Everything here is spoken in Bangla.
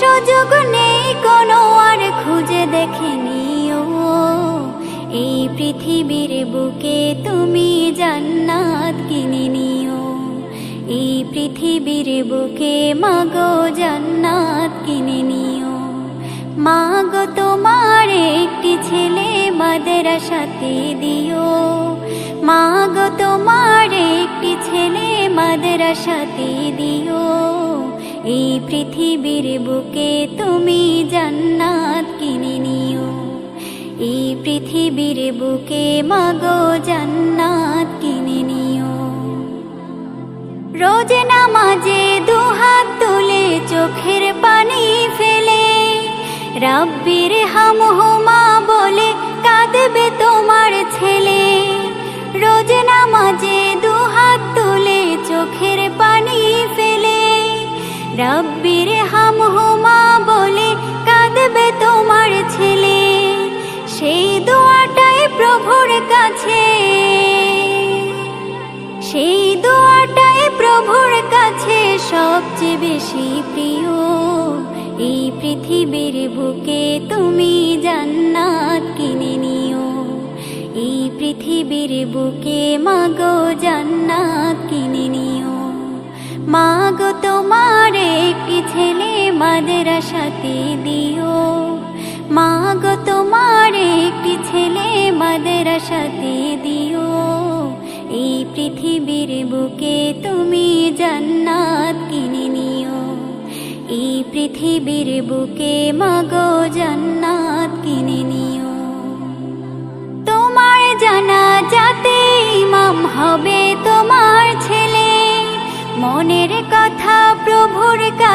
সুযোগ নেই, কোনো আর খুঁজে দেখে নিও। এই পৃথিবীর বুকে তুমি জান্নাত কিনে নিও। এই পৃথিবীর বুকে মাগো জান্নাত কিনে নিও। মাগো তোমার একটি ছেলে মাদ্রাসাতে দিও। মাগো তোমার একটি ছেলে মাদ্রাসাতে দিও। এই পৃথিবীর বুকে তুমি জান্নাত কিনে নিও। এই পৃথিবীর বুকে মাগো জান্নাত কিনে নিও। রোজ নামাজে দুহাত তুলে চোখের পানি ফেলে, রাব্বির হামহুমা বলে কাঁদবে তোমার ছেলে। রাব্বির হামহুমা বলে কাঁদবে তোমার ছেলে। সেই দোয়াটাই প্রভুর কাছে। সেই দোয়াটাই প্রভুর কাছে সবচেয়ে বেশি প্রিয়। এই পৃথিবীর বুকে তুমি জান্নাত কিনে নিও। এই পৃথিবীর বুকে মাগো জান্নাত কিনে নিও। ছেলে মাদ্রাসাতে দিও। মা গো, তোমার একটি ছেলে মাদ্রাসাতে দিও। এই পৃথিবীর বুকে তুমি জান্নাত কিনে নিও। এই পৃথিবীর বুকে মাগো জান্নাত কিনে নিও। তোমার জানা যাতে ইমাম হবে তোমার ছেলে। মনের কথা প্রভুর কাছে